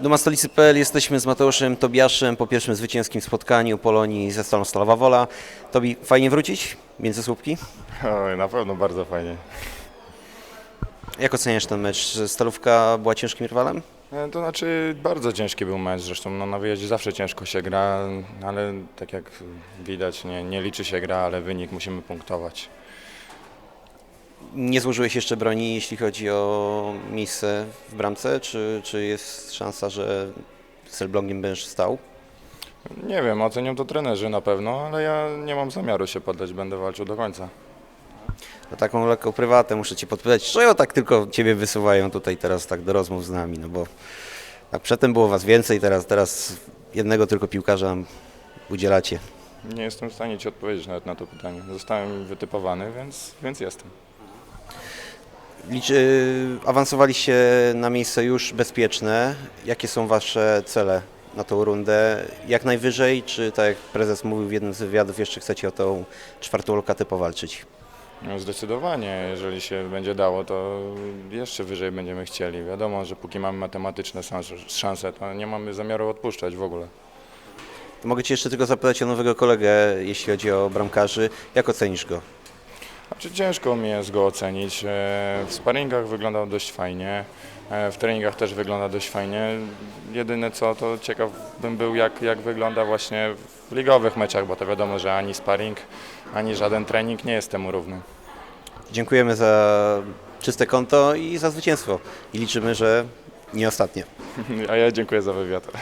Duma Stolicy.pl jesteśmy z Mateuszem Tobiaszem po pierwszym zwycięskim spotkaniu Polonii ze Stalą Stalowa Wola. Tobi, fajnie wrócić między słupki? Oj, na pewno bardzo fajnie. Jak oceniasz ten mecz? Stalówka była ciężkim rywalem? E, To znaczy bardzo ciężki był mecz, zresztą no, na wyjeździe zawsze ciężko się gra, ale tak jak widać nie, nie liczy się gra, ale wynik musimy punktować. Nie złożyłeś jeszcze broni, jeśli chodzi o miejsce w bramce? Czy, czy jest szansa, że z Elblągiem będziesz stał? Nie wiem, ocenią to trenerzy na pewno, ale ja nie mam zamiaru się poddać, będę walczył do końca. Na taką lekką prywatę muszę Cię podpytać, czego tak tylko Ciebie wysuwają tutaj teraz tak do rozmów z nami? No bo tak przedtem było Was więcej, teraz, teraz jednego tylko piłkarza udzielacie. Nie jestem w stanie Ci odpowiedzieć nawet na to pytanie. Zostałem wytypowany, więc, więc jestem. Liczy, awansowaliście na miejsce już bezpieczne. Jakie są Wasze cele na tą rundę? Jak najwyżej, czy tak jak prezes mówił w jednym z wywiadów, jeszcze chcecie o tą czwartą lokatę powalczyć? No zdecydowanie, jeżeli się będzie dało, to jeszcze wyżej będziemy chcieli. Wiadomo, że póki mamy matematyczne szanse, szanse to nie mamy zamiaru odpuszczać w ogóle. To mogę Cię jeszcze tylko zapytać o nowego kolegę, jeśli chodzi o bramkarzy. Jak ocenisz go? Znaczy ciężko mi jest go ocenić. E, W sparingach wyglądał dość fajnie, e, w treningach też wygląda dość fajnie. Jedyne co, to ciekaw bym był jak, jak wygląda właśnie w ligowych meczach, bo to wiadomo, że ani sparing, ani żaden trening nie jest temu równy. Dziękujemy za czyste konto i za zwycięstwo. I liczymy, że nie ostatnie. A ja dziękuję za wywiad.